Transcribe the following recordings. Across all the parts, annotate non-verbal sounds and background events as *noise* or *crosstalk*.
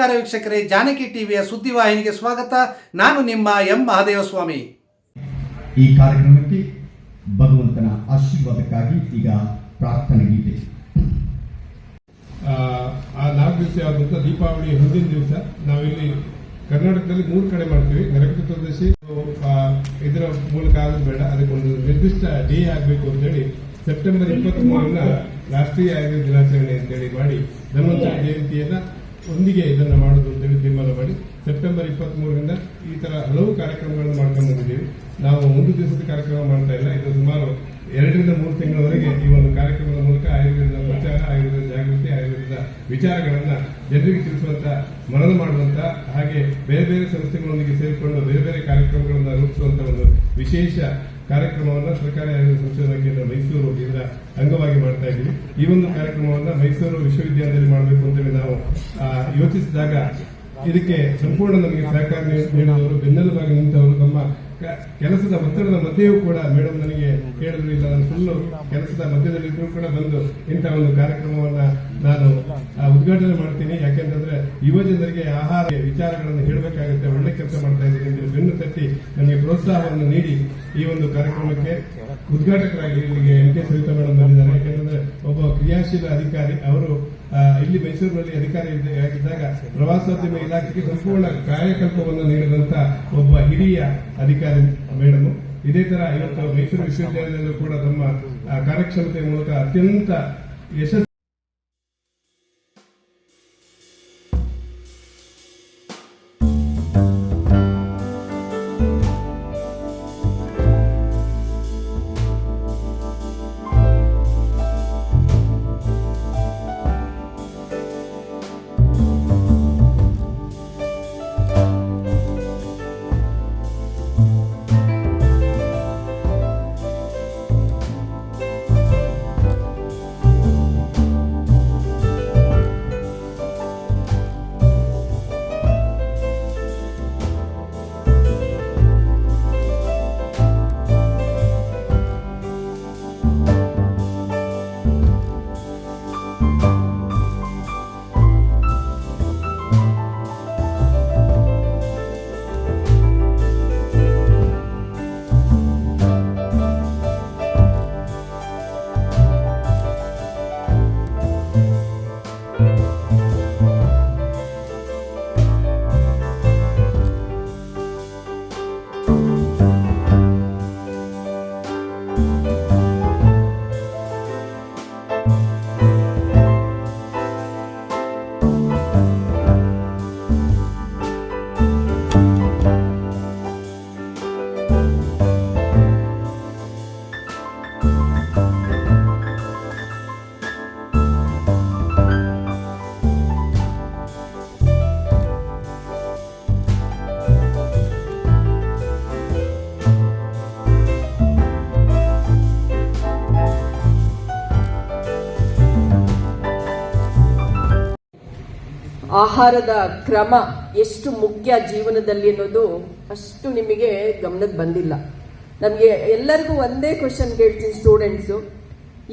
ನಮಸ್ಕಾರ ವೀಕ್ಷಕರೇ ಜಾನಕಿ ಟಿವಿಯ ಸುದ್ದಿವಾಹಿನಿಗೆ ಸ್ವಾಗತ. ನಾನು ನಿಮ್ಮ ಎಂ ಮಹಾದೇವಸ್ವಾಮಿ. ಈ ಕಾರ್ಯಕ್ರಮಕ್ಕೆ ಭಗವಂತನ ಆಶೀರ್ವಾದಕ್ಕಾಗಿ ಈಗ ಪ್ರಾರ್ಥನೆ ಗೀತೆ. ಆ ಆ ನಾಲ್ಕು ದಿವಸ ಯಾವ್ದಂತ ದೀಪಾವಳಿ ಹಿಂದಿನ ದಿವಸ ನಾವಿಲ್ಲಿ ಕರ್ನಾಟಕದಲ್ಲಿ ಮೂರು ಕಡೆ ಮಾಡ್ತೀವಿ. ನರಕ ಚತುರ್ದಶಿ ಆ, ಇದರ ಮೂಲಕ ಆಗೋದು ಬೇಡ. ಅದಕ್ಕೊಂದು ನಿರ್ದಿಷ್ಟ ಡೇ ಆಗಬೇಕು ಅಂತೇಳಿ ಸೆಪ್ಟೆಂಬರ್ ಇಪ್ಪತ್ತ್ ಮೂರನ್ನ ರಾಷ್ಟ್ರೀಯ ಆಯುರ್ವೇದ ದಿನಾಚರಣೆ ಅಂತೇಳಿ ಮಾಡಿ ಧನ್ವಂತರಿ ಜಯಂತಿಯನ್ನ ಒಂದಿಗೆ ಇದನ್ನು ಮಾಡೋದು ಅಂತೇಳಿ ತೀರ್ಮಾನ ಮಾಡಿ ಸೆಪ್ಟೆಂಬರ್ ಇಪ್ಪತ್ತ್ ಮೂರರಿಂದ ಈ ತರ ಹಲವು ಕಾರ್ಯಕ್ರಮಗಳನ್ನು ಮಾಡ್ಕೊಂಡು ಬಂದಿದ್ದೀವಿ. ನಾವು ಒಂದು ದಿವಸದ ಕಾರ್ಯಕ್ರಮ ಮಾಡ್ತಾ ಇಲ್ಲ. ಇದು ಸುಮಾರು ಎರಡರಿಂದ ಮೂರು ತಿಂಗಳವರೆಗೆ ಈ ಒಂದು ಕಾರ್ಯಕ್ರಮದ ಮೂಲಕ ಆಯುರ್ವೇದದ ಪ್ರಚಾರ ಆಯುರ್ವೇದ ಜಾಗೃತಿ, ಆಯುರ್ವೇದದ ವಿಚಾರಗಳನ್ನು ಜನರಿಗೆ ತಿಳಿಸುವಂತ ಮನನ ಮಾಡುವಂತ ಹಾಗೆ ಬೇರೆ ಬೇರೆ ಸಂಸ್ಥೆಗಳೊಂದಿಗೆ ಸೇರಿಕೊಂಡು ಬೇರೆ ಬೇರೆ ಒಂದು ವಿಶೇಷ ಕಾರ್ಯಕ್ರಮವನ್ನು ಸರ್ಕಾರಿ ಸಂಶೋಧನಾ ಕೇಂದ್ರ ಮೈಸೂರು ಇದರ ಅಂಗವಾಗಿ ಮಾಡ್ತಾ ಇದ್ದೀವಿ. ಈ ಒಂದು ಕಾರ್ಯಕ್ರಮವನ್ನು ಮೈಸೂರು ವಿಶ್ವವಿದ್ಯಾಲಯದಲ್ಲಿ ಮಾಡಬೇಕು ಅಂತೇಳಿ ನಾವು ಯೋಚಿಸಿದಾಗ ಇದಕ್ಕೆ ಸಂಪೂರ್ಣ ನಮಗೆ ಸಹಕಾರ ನೀಡಿದವರು, ಬೆನ್ನೆಲುಬಾಗಿ ನಿಂತವರು ನಮ್ಮ ಕ- ಕೆಲಸದ ಒತ್ತಡದ ಮಧ್ಯೆಯೂ ಕೂಡ ಮೇಡಮ್ ನನಗೆ ಹೇಳಿದ್ರು, ಇಲ್ಲ, ನಾನು ಫುಲ್ಲು ಕೆಲಸದ ಮಧ್ಯದಲ್ಲಿದ್ದರೂ ಕೂಡ ಬಂದು ಇಂಥ ಒಂದು ಕಾರ್ಯಕ್ರಮವನ್ನ ನಾನು ಉದ್ಘಾಟನೆ ಮಾಡ್ತೀನಿ. ಯಾಕೆಂತಂದ್ರೆ ಯುವ ಜನರಿಗೆ ಆಹಾರ ವಿಚಾರಗಳನ್ನು ಹೇಳಬೇಕಾಗುತ್ತೆ, ಒಳ್ಳೆ ಕೆಲಸ ಮಾಡ್ತಾ ಇದ್ದೀನಿ ಅಂತ ಬೆನ್ನು ತಟ್ಟಿ ನನಗೆ ಪ್ರೋತ್ಸಾಹವನ್ನು ನೀಡಿ ಈ ಒಂದು ಕಾರ್ಯಕ್ರಮಕ್ಕೆ ಉದ್ಘಾಟಕರಾಗಿ ಇಲ್ಲಿಗೆ ಎನ್ ಕೆ ಸವಿತಾ ಮೇಡಮ್ ಬಂದಿದ್ದಾರೆ. ಯಾಕೆಂದ್ರೆ ಒಬ್ಬ ಕ್ರಿಯಾಶೀಲ ಅಧಿಕಾರಿ, ಅವರು ಇಲ್ಲಿ ಮೈಸೂರಿನಲ್ಲಿ ಅಧಿಕಾರಿ ಆಗಿದ್ದಾಗ ಪ್ರವಾಸೋದ್ಯಮ ಇಲಾಖೆಗೆ ಸಂಪೂರ್ಣ ಕಾರ್ಯಕಲ್ಪವನ್ನು ನೀಡಿದಂತ ಒಬ್ಬ ಹಿರಿಯ ಅಧಿಕಾರಿ ಮೇಡಮ್. ಇದೇ ತರ ಇವತ್ತು ಮೈಸೂರು ವಿಶ್ವವಿದ್ಯಾಲಯದಲ್ಲೂ ಕೂಡ ತಮ್ಮ ಕಾರ್ಯಕ್ಷಮತೆಯ ಮೂಲಕ ಅತ್ಯಂತ ಯಶಸ್ವಿ ಆಹಾರದ ಕ್ರಮ ಎಷ್ಟು ಮುಖ್ಯ ಜೀವನದಲ್ಲಿ ಅನ್ನೋದು ಅಷ್ಟು ನಿಮಗೆ ಗಮನಕ್ಕೆ ಬಂದಿಲ್ಲ. ನಮಗೆ ಎಲ್ಲರಿಗೂ ಒಂದೇ ಕ್ವಶನ್ ಕೇಳ್ತೀನಿ ಸ್ಟೂಡೆಂಟ್ಸು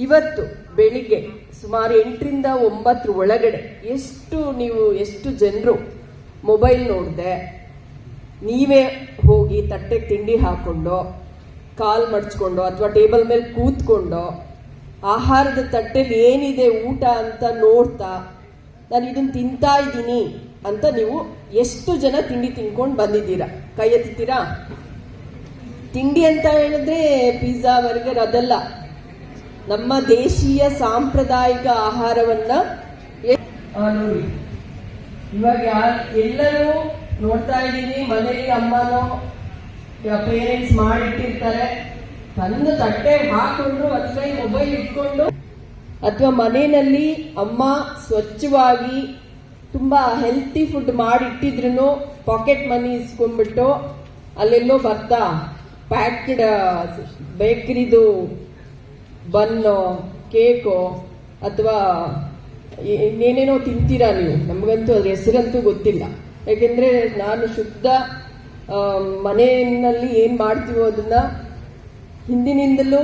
ಇವತ್ತು ಬೆಳಿಗ್ಗೆ ಸುಮಾರು ಎಂಟರಿಂದ ಒಂಬತ್ತರ ಒಳಗಡೆ ಎಷ್ಟು ನೀವು, ಎಷ್ಟು ಜನರು ಮೊಬೈಲ್ ನೋಡಿದೆ, ನೀವೇ ಹೋಗಿ ತಟ್ಟೆಗೆ ತಿಂಡಿ ಹಾಕೊಂಡು, ಕಾಲ್ ಮಡ್ಚ್ಕೊಂಡು ಅಥವಾ ಟೇಬಲ್ ಮೇಲೆ ಕೂತ್ಕೊಂಡು, ಆಹಾರದ ತಟ್ಟೆಲಿ ಏನಿದೆ ಊಟ ಅಂತ ನೋಡ್ತಾ ನಾನು ಇದನ್ನ ತಿಂತಾ ಇದ್ದೀನಿ ಅಂತ ನೀವು ಎಷ್ಟು ಜನ ತಿಂಡಿ ತಿನ್ಕೊಂಡು ಬಂದಿದ್ದೀರಾ? ಕೈ ಎತ್ತೀರಾ ತಿಂಡಿ ಅಂತ ಹೇಳಿದ್ರೆ ಪಿಜ್ಜಾ ಬರ್ಗರ್ ಅದಲ್ಲ ನಮ್ಮ ದೇಶೀಯ ಸಾಂಪ್ರದಾಯಿಕ ಆಹಾರವನ್ನ ಇವಾಗ ಎಲ್ಲರೂ ನೋಡ್ತಾ ಇದ್ದೀನಿ. ಮನೆಯಲ್ಲಿ ಅಮ್ಮನೋ ಪೇರೆಂಟ್ಸ್ ಮಾಡಿಟ್ಟಿರ್ತಾರೆ. ತಂದು ತಟ್ಟೆ ಹಾಕೊಂಡು ಅಥವಾ ಮೊಬೈಲ್ ಇಟ್ಕೊಂಡು ಅಥವಾ ಮನೆಯಲ್ಲಿ ಅಮ್ಮ ಸ್ವಚ್ಛವಾಗಿ ತುಂಬಾ ಹೆಲ್ತಿ ಫುಡ್ ಮಾಡಿ ಇಟ್ಟಿದ್ರು ಪಾಕೆಟ್ ಮನಿ ಇಸ್ಕೊಂಡ್ಬಿಟ್ಟು ಅಲ್ಲೆಲ್ಲೋ ಬರ್ತಾ. ಪ್ಯಾಕ್ಡ್ ಬೇಕರಿದು ಬನ್ನು ಕೇಕು ಅಥವಾ ಇನ್ನೇನೇನೋ ತಿಂತೀರಾ ನೀವು? ನಮಗಂತೂ ಅದ್ರ ಹೆಸರಂತೂ ಗೊತ್ತಿಲ್ಲ. ಯಾಕೆಂದ್ರೆ ನಾನು ಶುದ್ಧ ಮನೆಯಲ್ಲಿ ಏನ್ ಮಾಡ್ತೀವೋ ಅದನ್ನ ಹಿಂದಿನಿಂದಲೂ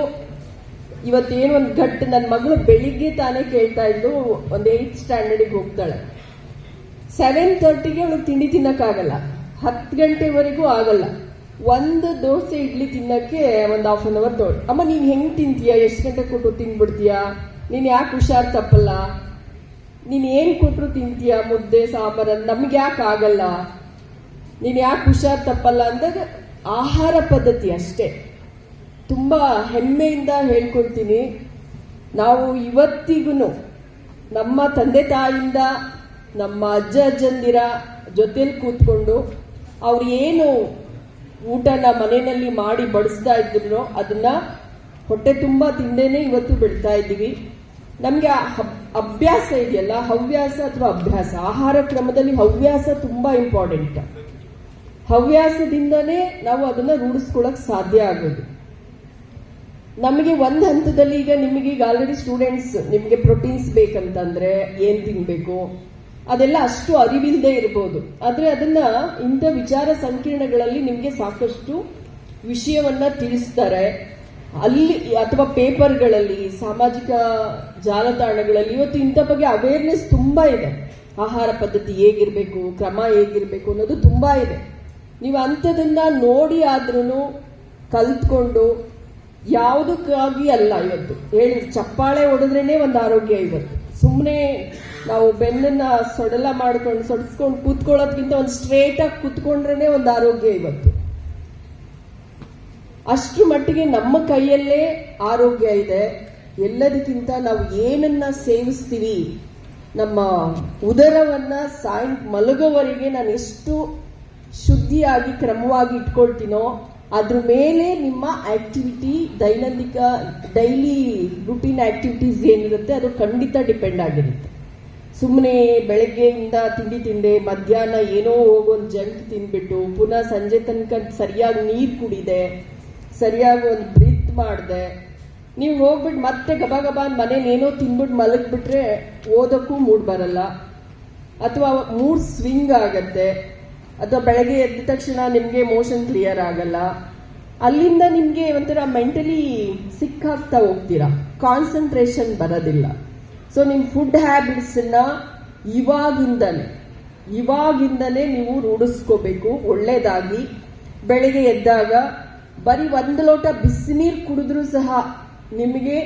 ಇವತ್ತೇನು ಒಂದು ಘಟ್ ನನ್ನ ಮಗಳು ಬೆಳಿಗ್ಗೆ ತಾನೇ ಕೇಳ್ತಾ ಇದ್ದು ಒಂದು ಏಯ್ತ್ ಸ್ಟ್ಯಾಂಡರ್ಡಿಗೆ ಹೋಗ್ತಾಳೆ. ಸೆವೆನ್ ತರ್ಟಿಗೆ ಅವಳು ತಿಂಡಿ ತಿನ್ನಕ್ಕಾಗಲ್ಲ. ಹತ್ತು ಗಂಟೆವರೆಗೂ ಆಗಲ್ಲ. ಒಂದು ದೋಸೆ ಇಡ್ಲಿ ತಿನ್ನಕ್ಕೆ ಒಂದು ಹಾಫ್ ಅನ್ ಅವರ್ ತೋಳು. ಅಮ್ಮ, ನೀನ್ ಹೆಂಗ್ ತಿಂತೀಯ? ಎಷ್ಟು ಗಂಟೆ ಕೊಟ್ಟು ತಿನ್ಬಿಡ್ತೀಯ? ನೀನ್ ಯಾಕೆ ಹುಷಾರ್ ತಪ್ಪಲ್ಲ? ನೀನ್ ಏನ್ ಕೊಟ್ರು ತಿಂತೀಯ? ಮುದ್ದೆ, ಸಾಂಬಾರು ನಮ್ಗೆ ಯಾಕೆ ಆಗಲ್ಲ? ನೀನ್ ಯಾಕೆ ಹುಷಾರ್ ತಪ್ಪಲ್ಲ ಅಂದಾಗ ಆಹಾರ ಪದ್ಧತಿ ಅಷ್ಟೇ. ತುಂಬಾ ಹೆಮ್ಮೆಯಿಂದ ಹೇಳ್ಕೊಳ್ತೀನಿ. ನಾವು ಇವತ್ತಿಗೂ ನಮ್ಮ ತಂದೆ ತಾಯಿಯಿಂದ ನಮ್ಮ ಅಜ್ಜ ಅಜ್ಜಂದಿರ ಜೊತೆಲಿ ಕೂತ್ಕೊಂಡು ಅವ್ರು ಏನು ಊಟನ ಮನೆಯಲ್ಲಿ ಮಾಡಿ ಬಡಿಸ್ತಾ ಇದ್ರು ಅದನ್ನ ಹೊಟ್ಟೆ ತುಂಬ ತಿಂದೇನೆ ಇವತ್ತು ಬಿಡ್ತಾ ಇದ್ದೀವಿ. ನಮಗೆ ಅಭ್ಯಾಸ ಇದೆಯಲ್ಲ, ಹವ್ಯಾಸ ಅಥವಾ ಅಭ್ಯಾಸ? ಆಹಾರ ಕ್ರಮದಲ್ಲಿ ಹವ್ಯಾಸ ತುಂಬಾ ಇಂಪಾರ್ಟೆಂಟ್ ಹವ್ಯಾಸದಿಂದನೇ ನಾವು ಅದನ್ನ ರೂಢಿಸ್ಕೊಳಕ್ ಸಾಧ್ಯ ಆಗೋದು. ನಮಗೆ ಒಂದು ಹಂತದಲ್ಲಿ ಈಗ ನಿಮಗೆ ಈಗ ಆಲ್ರೆಡಿ ಸ್ಟೂಡೆಂಟ್ಸ್ ನಿಮಗೆ ಪ್ರೋಟೀನ್ಸ್ ಬೇಕಂತಂದ್ರೆ ಏನ್ ತಿನ್ಬೇಕು? ಅದೆಲ್ಲ ಅಷ್ಟು ಅರಿವಿಲ್ಲದೆ ಇರ್ಬೋದು. ಆದ್ರೆ ಅದನ್ನ ಇಂಥ ವಿಚಾರ ಸಂಕಿರಣಗಳಲ್ಲಿ ನಿಮಗೆ ಸಾಕಷ್ಟು ವಿಷಯವನ್ನ ತಿಳಿಸ್ತಾರೆ. ಅಲ್ಲಿ ಅಥವಾ ಪೇಪರ್ಗಳಲ್ಲಿ, ಸಾಮಾಜಿಕ ಜಾಲತಾಣಗಳಲ್ಲಿ, ಇವತ್ತು ಇಂಥ ಬಗ್ಗೆ ಅವೇರ್ನೆಸ್ ತುಂಬಾ ಇದೆ. ಆಹಾರ ಪದ್ಧತಿ ಹೇಗಿರ್ಬೇಕು, ಕ್ರಮ ಹೇಗಿರ್ಬೇಕು ಅನ್ನೋದು ತುಂಬಾ ಇದೆ. ನೀವು ಅಂಥದನ್ನ ನೋಡಿ ಆದ್ರೂ ಕಲ್ತ್ಕೊಂಡು ಯಾವುದಕ್ಕಾಗಿ ಅಲ್ಲ ಇವತ್ತು? ಹೇಳಿ, ಚಪ್ಪಾಳೆ ಹೊಡೆದ್ರೇನೆ ಒಂದು ಆರೋಗ್ಯ ಇವತ್ತು. ಸುಮ್ಮನೆ ನಾವು ಬೆನ್ನನ್ನ ಸೊಡಲ ಮಾಡ್ಕೊಂಡು, ಸೊಡ್ಸ್ಕೊಂಡು ಕೂತ್ಕೊಳ್ಳೋದ್ಕಿಂತ ಒಂದು ಸ್ಟ್ರೇಟ್ ಆಗಿ ಕೂತ್ಕೊಂಡ್ರೇನೆ ಒಂದು ಆರೋಗ್ಯ ಇವತ್ತು. ಅಷ್ಟು ಮಟ್ಟಿಗೆ ನಮ್ಮ ಕೈಯಲ್ಲೇ ಆರೋಗ್ಯ ಇದೆ. ಎಲ್ಲದಕ್ಕಿಂತ ನಾವು ಏನನ್ನ ಸೇವಿಸ್ತೀವಿ? ನಮ್ಮ ಉದರವನ್ನ ಸಾಯಂ ಮಲಗೋವರೆಗೆ ನಾನು ಎಷ್ಟು ಶುದ್ಧಿಯಾಗಿ, ಕ್ರಮವಾಗಿ ಇಟ್ಕೊಳ್ತೀನೋ ಅದ್ರ ಮೇಲೆ ನಿಮ್ಮ ಆಕ್ಟಿವಿಟಿ ದೈನಂದಿಕ ಡೈಲಿ ರುಟೀನ್ ಆಕ್ಟಿವಿಟೀಸ್ ಏನಿರುತ್ತೆ, ಅದು ಖಂಡಿತ ಡಿಪೆಂಡ್ ಆಗಿರುತ್ತೆ. ಸುಮ್ಮನೆ ಬೆಳಗ್ಗೆಯಿಂದ ತಿಂಡಿ ತಿಂದೆ, ಮಧ್ಯಾಹ್ನ ಏನೋ ಹೋಗೊಂದು ಜಂಕ್ ತಿಂದ್ಬಿಟ್ಟು, ಪುನಃ ಸಂಜೆ ತನಕ ಸರಿಯಾಗಿ ನೀರು ಕುಡಿದೆ, ಸರಿಯಾಗಿ ಒಂದು ಬ್ರೀತ್ ಮಾಡಿದೆ, ನೀವು ಹೋಗ್ಬಿಟ್ಟು ಮತ್ತೆ ಗಬ ಗಬ ಮನೇಲಿ ಏನೋ ತಿನ್ಬಿಟ್ಟು ಮಲಗ್ಬಿಟ್ರೆ ಓದೋಕ್ಕೂ ಮೂಡ್ ಬರಲ್ಲ. ಅಥವಾ ಮೂಡ್ ಸ್ವಿಂಗ್ ಆಗತ್ತೆ. ಅಥವಾ ಬೆಳಗ್ಗೆ ಎದ್ದ ತಕ್ಷಣ ನಿಮಗೆ ಮೋಷನ್ ಕ್ಲಿಯರ್ ಆಗಲ್ಲ, ಅಲ್ಲಿಂದ ನಿಮಗೆ ಒಂಥರ ಮೆಂಟಲಿ ಸಿಕ್ಕಾಗ್ತಾ ಹೋಗ್ತೀರಾ? ಕಾನ್ಸಂಟ್ರೇಷನ್ ಬರೋದಿಲ್ಲ. ಸೊ ನಿಮ್ಮ ಫುಡ್ ಹ್ಯಾಬಿಟ್ಸನ್ನ ಇವಾಗಿಂದಲೇ ಇವಾಗಿಂದಲೇ ನೀವು ರೂಢಿಸ್ಕೋಬೇಕು. ಒಳ್ಳೇದಾಗಿ ಬೆಳಿಗ್ಗೆ ಎದ್ದಾಗ ಬರೀ ಒಂದು ಲೋಟ ಬಿಸಿನೀರು ಕುಡಿದ್ರೂ ಸಹ ನಿಮಗೆ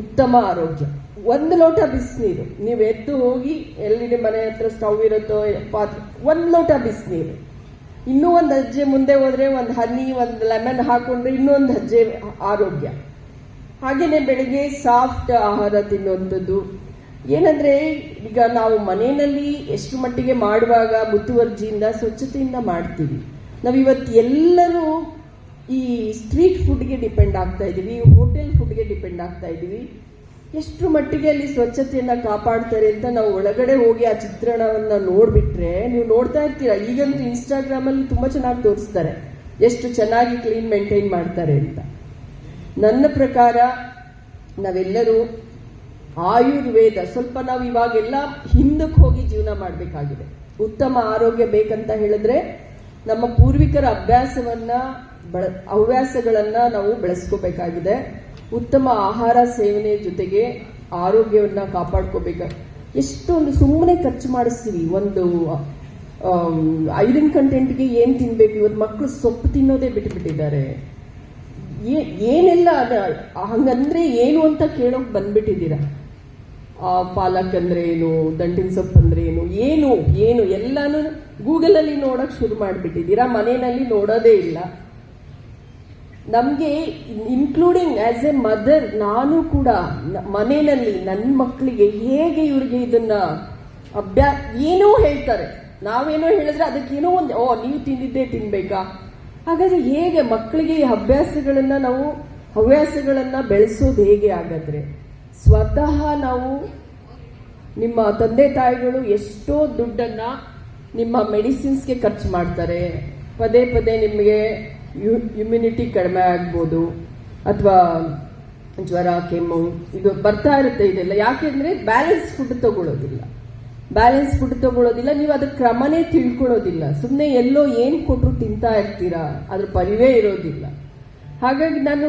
ಉತ್ತಮ ಆರೋಗ್ಯ. ಒಂದು ಲೋಟ ಬಿಸಿನೀರು ನೀವು ಎದ್ದು ಹೋಗಿ ಎಲ್ಲಿ ಮನೆ ಹತ್ರ ಸ್ಟವ್ ಇರುತ್ತೋ, ಪಾತ್ರೆ, ಒಂದು ಲೋಟ ಬಿಸಿನೀರು ಇನ್ನೂ ಒಂದು ಹೆಜ್ಜೆ ಮುಂದೆ ಹೋದ್ರೆ ಒಂದು ಹನಿ, ಒಂದು ಲೆಮನ್ ಹಾಕೊಂಡ್ರೆ ಇನ್ನೊಂದು ಹೆಜ್ಜೆ ಆರೋಗ್ಯ. ಹಾಗೇನೆ ಬೆಳಿಗ್ಗೆ ಸಾಫ್ಟ್ ಆಹಾರ ತಿನ್ನುವಂಥದ್ದು. ಏನಂದ್ರೆ, ಈಗ ನಾವು ಮನೆಯಲ್ಲಿ ಎಷ್ಟು ಮಟ್ಟಿಗೆ ಮಾಡುವಾಗ ಮುತುವರ್ಜಿಯಿಂದ ಸ್ವಚ್ಛತೆಯಿಂದ ಮಾಡ್ತೀವಿ. ನಾವು ಇವತ್ತು ಎಲ್ಲರೂ ಈ ಸ್ಟ್ರೀಟ್ ಫುಡ್ಗೆ ಡಿಪೆಂಡ್ ಆಗ್ತಾ ಇದ್ದೀವಿ ಹೋಟೆಲ್ ಫುಡ್ಗೆ ಡಿಪೆಂಡ್ ಆಗ್ತಾ ಇದ್ದೀವಿ ಎಷ್ಟು ಮಟ್ಟಿಗೆ ಅಲ್ಲಿ ಸ್ವಚ್ಛತೆಯನ್ನ ಕಾಪಾಡ್ತಾರೆ ಅಂತ ನಾವು ಒಳಗಡೆ ಹೋಗಿ ಆ ಚಿತ್ರಣವನ್ನ ನೋಡ್ಬಿಟ್ರೆ, ನೀವು ನೋಡ್ತಾ ಇರ್ತೀರಾ? ಈಗಂತೂ ಇನ್ಸ್ಟಾಗ್ರಾಮ್ ಅಲ್ಲಿ ತುಂಬಾ ಚೆನ್ನಾಗಿ ತೋರಿಸ್ತಾರೆ. ಎಷ್ಟು ಚೆನ್ನಾಗಿ ಕ್ಲೀನ್ ಮೇಂಟೈನ್ ಮಾಡ್ತಾರೆ ಅಂತ. ನನ್ನ ಪ್ರಕಾರ ನಾವೆಲ್ಲರೂ ಆಯುರ್ವೇದ, ಸ್ವಲ್ಪ ನಾವು ಇವಾಗೆಲ್ಲ ಹಿಂದಕ್ಕೆ ಹೋಗಿ ಜೀವನ ಮಾಡಬೇಕಾಗಿದೆ. ಉತ್ತಮ ಆರೋಗ್ಯ ಬೇಕಂತ ಹೇಳಿದ್ರೆ ನಮ್ಮ ಪೂರ್ವಿಕರ ಅಭ್ಯಾಸವನ್ನ ಬಳ, ಹವ್ಯಾಸಗಳನ್ನ ನಾವು ಬೆಳೆಸ್ಕೋಬೇಕಾಗಿದೆ. ಉತ್ತಮ ಆಹಾರ ಸೇವನೆ ಜೊತೆಗೆ ಆರೋಗ್ಯವನ್ನ ಕಾಪಾಡ್ಕೋಬೇಕು, ಎಷ್ಟೊಂದು ಸುಮ್ಮನೆ ಖರ್ಚು ಮಾಡಿಸ್ತೀವಿ. ಒಂದು ಐರನ್ ಕಂಟೆಂಟ್ಗೆ ಏನ್ ತಿನ್ಬೇಕು? ಇವತ್ತು ಮಕ್ಕಳು ಸೊಪ್ಪು ತಿನ್ನೋದೇ ಬಿಟ್ಬಿಟ್ಟಿದ್ದಾರೆ. ಏ- ಏನೆಲ್ಲ ಹಂಗಂದ್ರೆ ಏನು ಅಂತ ಕೇಳೋಕ್ ಬಂದ್ಬಿಟ್ಟಿದ್ದೀರಾ? ಪಾಲಕ್ ಅಂದ್ರೆ ಏನು? ದಂಟಿನ ಸೊಪ್ಪು ಅಂದ್ರೆ ಏನು? ಏನು ಏನು? ಎಲ್ಲಾನು ಗೂಗಲ್ ಅಲ್ಲಿ ನೋಡಕ್ ಶುರು ಮಾಡ್ಬಿಟ್ಟಿದ್ದೀರಾ? ಮನೆಯಲ್ಲಿ ನೋಡೋದೇ ಇಲ್ಲ. ನಮ್ಗೆ ಇನ್ಕ್ಲೂಡಿಂಗ್ ಆಸ್ ಎ ಮದರ್ ನಾನು ಕೂಡ ಮನೆಯಲ್ಲಿ ನನ್ನ ಮಕ್ಕಳಿಗೆ ಹೇಗೆ ಇವ್ರಿಗೆ ಇದನ್ನ ಅಭ್ಯಾಸ ಏನೋ ಹೇಳ್ತಾರೆ. ನಾವೇನೋ ಹೇಳಿದ್ರೆ ಅದಕ್ಕೇನೋ ಒಂದು, ಓ, ನೀವು ತಿಂದಿದ್ದೇ ತಿನ್ಬೇಕಾ? ಹಾಗಾದ್ರೆ ಹೇಗೆ ಮಕ್ಕಳಿಗೆ ಈ ಅಭ್ಯಾಸಗಳನ್ನ ನಾವು, ಹವ್ಯಾಸಗಳನ್ನ ಬೆಳೆಸೋದು ಹೇಗೆ ಹಾಗಾದ್ರೆ? ಸ್ವತಃ ನಾವು ನಿಮ್ಮ ತಂದೆ ತಾಯಿಗಳು ಎಷ್ಟೋ ದುಡ್ಡನ್ನ ನಿಮ್ಮ ಮೆಡಿಸಿನ್ಸ್ಗೆ ಖರ್ಚು ಮಾಡ್ತಾರೆ. ಪದೇ ಪದೇ ನಿಮಗೆ ಇಮ್ಯುನಿಟಿ ಕಡಿಮೆ ಆಗ್ಬೋದು, ಅಥವಾ ಜ್ವರ, ಕೆಮ್ಮು, ಇದು ಬರ್ತಾ ಇರುತ್ತೆ ಇದೆಲ್ಲ. ಯಾಕೆಂದ್ರೆ ಬ್ಯಾಲೆನ್ಸ್ ಫುಡ್ ತಗೊಳ್ಳೋದಿಲ್ಲ ಬ್ಯಾಲೆನ್ಸ್ ಫುಡ್ ತಗೊಳ್ಳೋದಿಲ್ಲ ನೀವು ಅದ್ರ ಕ್ರಮನೇ ತಿಳ್ಕೊಳ್ಳೋದಿಲ್ಲ. ಸುಮ್ಮನೆ ಎಲ್ಲೋ ಏನು ಕೊಟ್ಟರು ತಿಂತಾ ಇರ್ತೀರಾ, ಅದ್ರ ಪರಿವೇ ಇರೋದಿಲ್ಲ. ಹಾಗಾಗಿ ನಾನು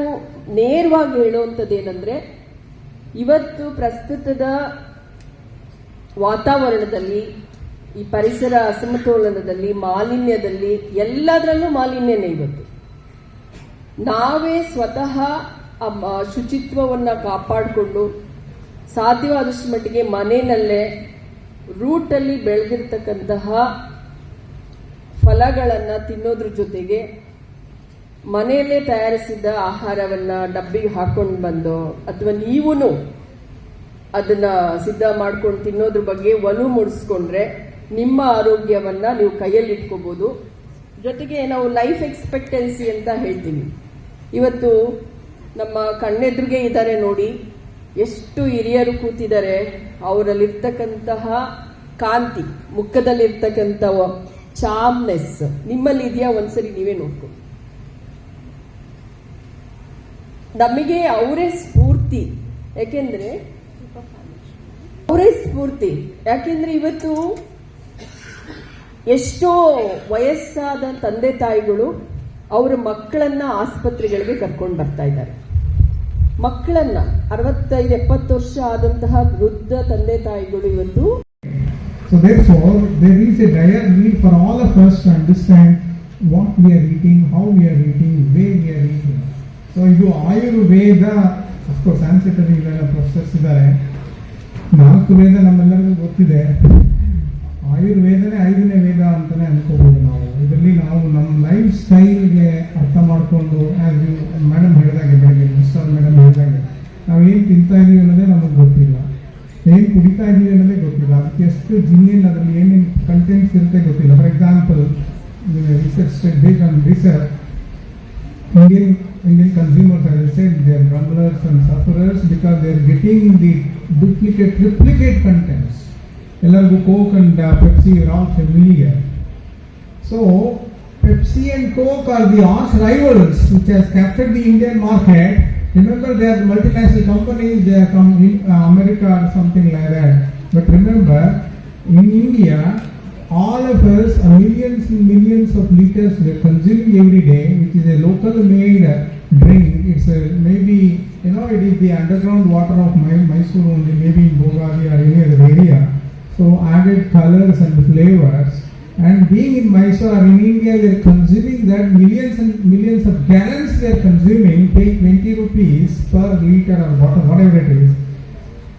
ನೇರವಾಗಿ ಹೇಳುವಂಥದ್ದು ಏನಂದ್ರೆ ಇವತ್ತು ಪ್ರಸ್ತುತದ ವಾತಾವರಣದಲ್ಲಿ ಈ ಪರಿಸರ ಅಸಮತೋಲನದಲ್ಲಿ, ಮಾಲಿನ್ಯದಲ್ಲಿ ಎಲ್ಲದರಲ್ಲೂ ಮಾಲಿನ್ಯನೇ ಇವತ್ತು. ನಾವೇ ಸ್ವತಃ ಶುಚಿತ್ವವನ್ನ ಕಾಪಾಡಿಕೊಂಡು, ಸಾಧ್ಯವಾದಷ್ಟು ಮಟ್ಟಿಗೆ ಮನೆಯಲ್ಲೇ, ರೂಟಲ್ಲಿ ಬೆಳೆದಿರ್ತಕ್ಕಂತಹ ಫಲಗಳನ್ನು ತಿನ್ನೋದ್ರ ಜೊತೆಗೆ ಮನೆಯಲ್ಲೇ ತಯಾರಿಸಿದ ಆಹಾರವನ್ನ ಡಬ್ಬಿಗೆ ಹಾಕೊಂಡು ಬಂದು, ಅಥವಾ ನೀವು ಅದನ್ನ ಸಿದ್ಧ ಮಾಡ್ಕೊಂಡು ತಿನ್ನೋದ್ರ ಬಗ್ಗೆ ಒಲವು ಮೂಡಿಸ್ಕೊಂಡ್ರೆ ನಿಮ್ಮ ಆರೋಗ್ಯವನ್ನ ನೀವು ಕೈಯಲ್ಲಿ ಇಟ್ಕೋಬಹುದು ಜೊತೆಗೆ ನಾವು ಲೈಫ್ ಎಕ್ಸ್ಪೆಕ್ಟೆನ್ಸಿ ಅಂತ ಹೇಳ್ತೀವಿ. ಇವತ್ತು ನಮ್ಮ ಕಣ್ಣೆದುರಿಗೆ ಇದ್ದಾರೆ ನೋಡಿ, ಎಷ್ಟು ಹಿರಿಯರು ಕೂತಿದ್ದಾರೆ, ಅವರಲ್ಲಿರ್ತಕ್ಕಂತಹ ಕಾಂತಿ, ಮುಖದಲ್ಲಿರ್ತಕ್ಕಂಥ ಚಾಮ್ನೆಸ್ ನಿಮ್ಮಲ್ಲಿ ಇದೆಯಾ ಒಂದ್ಸರಿ ನೀವೇ ನೋಡ್ಕೊ. ನಮಗೆ ಅವರೇ ಸ್ಫೂರ್ತಿ, ಯಾಕೆಂದ್ರೆ ಅವರೇ ಸ್ಫೂರ್ತಿ. ಯಾಕೆಂದ್ರೆ ಇವತ್ತು ಎಷ್ಟೋ ವಯಸ್ಸಾದ ತಂದೆ ತಾಯಿಗಳು ಅವರ ಮಕ್ಕಳನ್ನ ಆಸ್ಪತ್ರೆಗಳಿಗೆ ಕರ್ಕೊಂಡು ಬರ್ತಾ ಇದ್ದಾರೆ. ಮಕ್ಕಳನ್ನ ಅರವತ್ತೈದು ಎಪ್ಪತ್ತು ವರ್ಷ ಆದಂತಹ ವೃದ್ಧ ತಂದೆ ತಾಯಿಗಳು ಇವತ್ತು So therefore, there is a dire need for all of us to understand what we are eating, how we are eating, where we are eating. So ಇದು ಆಯುರ್ವೇದ ಅಫ್ಕೋರ್ಸ್ ಆನ್ಸೆಟರಿ ಇವೆಲ್ಲ ಪ್ರೊಫೆಸರ್ಸ್ ಇದ್ದಾರೆ ನಾಲ್ಕು ವೇದ ನಮ್ಮೆಲ್ಲರಿಗೂ ಗೊತ್ತಿದೆ. ಆಯುರ್ವೇದನೇ ಐದನೇ ವೇದ ಅಂತಾನೆ ಅನ್ಕೋಬಹುದು ನಾವು. ಇದರಲ್ಲಿ ನಾವು ನಮ್ಮ ಲೈಫ್ ಸ್ಟೈಲ್ಗೆ ಅರ್ಥ ಮಾಡಿಕೊಂಡು ಆ್ಯಸ್ ಯು ಮೇಡಮ್ ಹೇಳಿದಾಗೆ ಬೆಳಗ್ಗೆ ಮಿಸ್ಟರ್ ಮೇಡಮ್ ಹೇಳಿದಾಗೆ ನಾವು ಏನು ತಿಂತಾ ಇದೀವಿ ಅನ್ನೋದೇ ನಮಗೆ ಗೊತ್ತಿಲ್ಲ. ಏನು ಕುಡಿತಾ ಇದೀವಿ ಅನ್ನೋದೇ ಗೊತ್ತಿಲ್ಲ. ಅದಕ್ಕೆ ಎಷ್ಟು ಜಿನ್ಯನ್ ಅದರಲ್ಲಿ ಏನೇನು ಕಂಟೆಂಟ್ಸ್ ಇರುತ್ತೆ ಗೊತ್ತಿಲ್ಲ. For example research based on research Indian Indian consumers, as I said, they are grumblers and sufferers because they are getting contents. ಎಲ್ಲರಿಗೂ Coke and uh, Pepsi are all familiar. So Pepsi and Coke are the arch rivals which has captured the Indian market. Remember, they are multinational companies. They are from uh, America or something like that. But remember, in India, all of us, uh, millions and millions of liters we are consuming every day, which is a local made uh, drink. It's a, maybe, you know, it is the underground water of My- Mysore only, maybe in Bogadi or any other area. So added colors and flavors. And being in Mysore or in India, we are consuming that millions and millions of gallons we are consuming, paying 20 rupees per liter or water, whatever it is.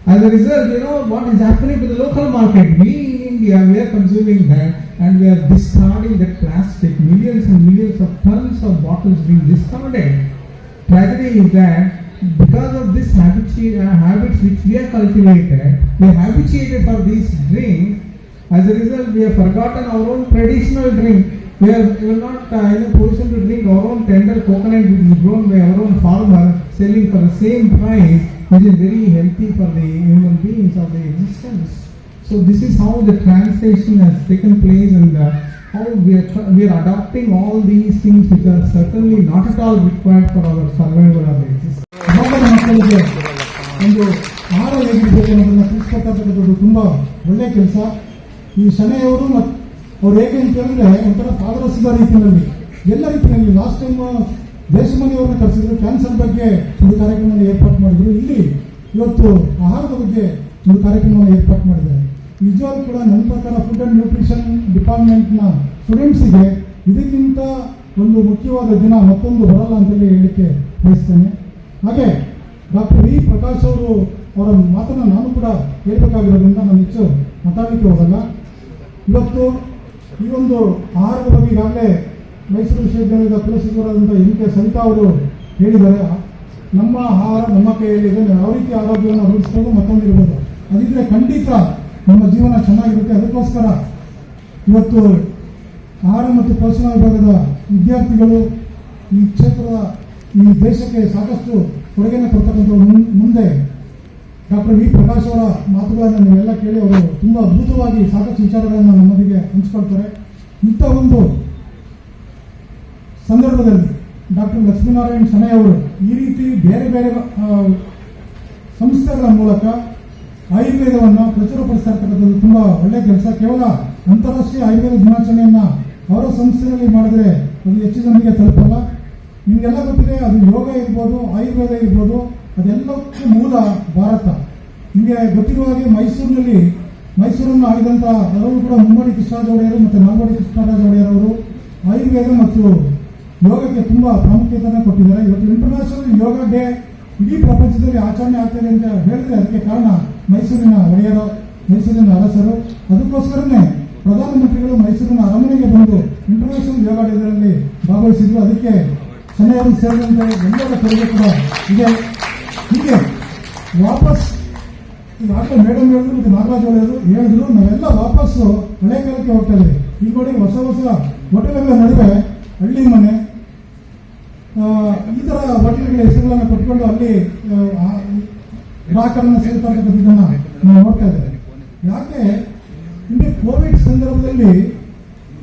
As a result, you know what is happening to the local market. We in India, we are consuming that and we are discarding that plastic. Millions and millions of tons of bottles being discarded. Tragedy is that because of this habitu- uh, habits which we have cultivated, we habituated for these drinks. As a result, we have forgotten our own traditional drink. We are, not uh, in a position to drink our own tender coconut which is grown by our own farmer, selling for the same price, which is very healthy for the human beings of the existence. So this is how the translation has taken place and uh, how we are, we are adopting all these things which are certainly not at all required for our survival of existence. ಮಕ್ಕಳಿಗೆ ಒಂದು ಆಹಾರ ಹೇಗಿರಬೇಕು ಅನ್ನೋದನ್ನು ತಿಳಿಸ್ಕೊಳ್ತಕ್ಕಂಥದ್ದು ತುಂಬ ಒಳ್ಳೆಯ ಕೆಲಸ. ಈ ಶನೆಯವರು ಮತ್ತು ಅವ್ರು ಹೇಗೆ ಅಂತ ಹೇಳಿದ್ರೆ ಒಂಥರ ಪಾದರಸದ ರೀತಿಯಲ್ಲಿ, ಎಲ್ಲ ರೀತಿಯಲ್ಲಿ ಲಾಸ್ಟ್ ಟೈಮ್ ದೇಶಮನೆಯವ್ರನ್ನ ಕರೆಸಿದ್ರು, ಕ್ಯಾನ್ಸರ್ ಬಗ್ಗೆ ಒಂದು ಕಾರ್ಯಕ್ರಮವನ್ನು ಏರ್ಪಾಟ್ ಮಾಡಿದ್ರು. ಇಲ್ಲಿ ಇವತ್ತು ಆಹಾರದ ಬಗ್ಗೆ ಒಂದು ಕಾರ್ಯಕ್ರಮವನ್ನು ಏರ್ಪಾಟ್ ಮಾಡಿದ್ದಾರೆ. ನಿಜವಾಗ್ಲೂ ಕೂಡ ನನ್ನ ಪ್ರಕಾರ ಫುಡ್ ಅಂಡ್ ನ್ಯೂಟ್ರಿಷನ್ ಡಿಪಾರ್ಟ್ಮೆಂಟ್ನ ಸ್ಟೂಡೆಂಟ್ಸಿಗೆ ಇದಕ್ಕಿಂತ ಒಂದು ಮುಖ್ಯವಾದ ದಿನ ಮತ್ತೊಂದು ಬರಲ್ಲ ಅಂತೇಳಿ ಹೇಳಿಕೆ ಬಯಸ್ತೇನೆ. ಹಾಗೆ ಡಾಕ್ಟರ್ ವಿ ಪ್ರಕಾಶ್ ಅವರು ಅವರ ಮಾತನ್ನು ನಾನು ಕೂಡ ಹೇಳ್ಬೇಕಾಗಿರೋದ್ರಿಂದ ನಾನು ಹೆಚ್ಚು ಮಾತಾಡಲಿಕ್ಕೆ ಹೋಗಲ್ಲ. ಇವತ್ತು ಈ ಒಂದು ಆಹಾರದ ಬಗ್ಗೆ ಈಗಾಗಲೇ ಮೈಸೂರು ವಿಶ್ವವಿದ್ಯಾಲಯದ ಕುಲಸಚಿವರಾದಂಥ ಎಂ ಕೆ ಸವಿತಾ ಅವರು ಹೇಳಿದ್ದಾರೆ. ನಮ್ಮ ಆಹಾರ ನಮ್ಮ ಕೈಯಲ್ಲಿದೆ ಯಾವ ರೀತಿ ಆರೋಗ್ಯವನ್ನು ರೂಢಿಸ್ಬೋದು ಮತ್ತೊಂದಿರ್ಬೋದು ಅದಿದ್ರೆ ಖಂಡಿತ ನಮ್ಮ ಜೀವನ ಚೆನ್ನಾಗಿರುತ್ತೆ. ಅದಕ್ಕೋಸ್ಕರ ಇವತ್ತು ಆಹಾರ ಮತ್ತು ಪೋಷಣ ವಿಭಾಗದ ವಿದ್ಯಾರ್ಥಿಗಳು ಈ ಕ್ಷೇತ್ರದ, ಈ ದೇಶಕ್ಕೆ ಸಾಕಷ್ಟು ಕೊಡುಗೆಯನ್ನು ಕೊಡ್ತಕ್ಕಂಥವ್ರು ಮುನ್- ಮುಂದೆ ಡಾಕ್ಟರ್ ವಿ ಪ್ರಕಾಶ್ ಅವರ ಮಾತುಗಳನ್ನು ನೀವೆಲ್ಲ ಕೇಳಿ ಅವರು ತುಂಬ ಅದ್ಭುತವಾಗಿ ಸಾಕಷ್ಟು ವಿಚಾರಗಳನ್ನು ನಮ್ಮೊಂದಿಗೆ ಹಂಚ್ಕೊಳ್ತಾರೆ. ಇಂಥ ಒಂದು ಸಂದರ್ಭದಲ್ಲಿ ಡಾಕ್ಟರ್ ಲಕ್ಷ್ಮೀನಾರಾಯಣ್ ಸನೆ ಅವರು ಈ ರೀತಿ ಬೇರೆ ಬೇರೆ ಸಂಸ್ಥೆಗಳ ಮೂಲಕ ಆಯುರ್ವೇದವನ್ನು ಪ್ರಚುರಪಡಿಸ್ತಾ ಇರ್ತಕ್ಕಂಥದ್ದು ತುಂಬ ಒಳ್ಳೆಯ ಕೆಲಸ. ಕೇವಲ ಅಂತಾರಾಷ್ಟ್ರೀಯ ಆಯುರ್ವೇದ ದಿನಾಚರಣೆಯನ್ನು ಅವರ ಸಂಸ್ಥೆಯಲ್ಲಿ ಮಾಡಿದ್ರೆ ಅದು ಹೆಚ್ಚು ಜನರಿಗೆ ತಲುಪಲ್ಲ. ನಿಮಗೆಲ್ಲ ಗೊತ್ತಿದೆ, ಅದು ಯೋಗ ಇರ್ಬೋದು, ಆಯುರ್ವೇದ ಇರ್ಬೋದು, ಅದೆಲ್ಲಕ್ಕೂ ಮೂಲ ಭಾರತ. ನಿಮಗೆ ಗೊತ್ತಿರುವ ಹಾಗೆ ಮೈಸೂರಿನಲ್ಲಿ, ಮೈಸೂರನ್ನು ಆಳಿದಂತ ಎಲ್ಲರೂ ಕೂಡ ಮುಮ್ಮಡಿ ಕೃಷ್ಣರಾಜ ಒಡೆಯರು ಮತ್ತು ನಾಲ್ವಡಿ ಕೃಷ್ಣರಾಜ ಒಡೆಯರ್ ಅವರು ಆಯುರ್ವೇದ ಮತ್ತು ಯೋಗಕ್ಕೆ ತುಂಬ ಪ್ರಾಮುಖ್ಯತೆಯನ್ನು ಕೊಟ್ಟಿದ್ದಾರೆ. ಇವತ್ತು ಇಂಟರ್ನ್ಯಾಷನಲ್ ಯೋಗ ಡೇ ಇಡೀ ಪ್ರಪಂಚದಲ್ಲಿ ಆಚರಣೆ ಆಗ್ತದೆ ಅಂತ ಹೇಳಿದ್ರೆ ಅದಕ್ಕೆ ಕಾರಣ ಮೈಸೂರಿನ ಒಡೆಯರು, ಮೈಸೂರಿನ ಅರಸರು. ಅದಕ್ಕೋಸ್ಕರನೇ ಪ್ರಧಾನಮಂತ್ರಿಗಳು ಮೈಸೂರಿನ ಅರಮನೆಗೆ ಬಂದು ಇಂಟರ್ನ್ಯಾಷನಲ್ ಯೋಗ ಡೇದಲ್ಲಿ ಭಾಗವಹಿಸಿದ್ರು. ಅದಕ್ಕೆ ಸೆನೆಯರು ಸೇರಿದಂತೆ ಎಲ್ಲರ ಕೊಡುಗೆ ಕೂಡ ಇದೆ ಹೀಗೆ ವಾಪಸ್ ಈಗಾಗಲೇ ಮೇಡಮ್ ಹೇಳಿದ್ರು ಮತ್ತು ನಾಗರಾಜ್ ಹೇಳಿದ್ರು ಹೇಳಿದ್ರು. ನಾವೆಲ್ಲ ವಾಪಸ್ಸು ಹಳೆ ಕಾಲಕ್ಕೆ ಹೋಗ್ತಾ ಇದ್ದೀವಿ. ಈಗ ನೋಡಿ ಹೊಸ ಹೊಸ ಹೋಟೆಲ್ಗಳ ನಡುವೆ ಹಳ್ಳಿ ಮನೆ ಈ ಥರ ಹೋಟೆಲ್ಗಳ ಹೆಸರುಗಳನ್ನು ಕೊಟ್ಕೊಂಡು ಅಲ್ಲಿ ಗ್ರಾಹಕರನ್ನು ಆ, ಗ್ರಾಹಕರನ್ನ ಸೇರ್ತಾ ನಾವು ನೋಡ್ತಾ ಇದ್ದೇವೆ. ಯಾಕೆ? ಇಲ್ಲಿ ಕೋವಿಡ್ ಸಂದರ್ಭದಲ್ಲಿ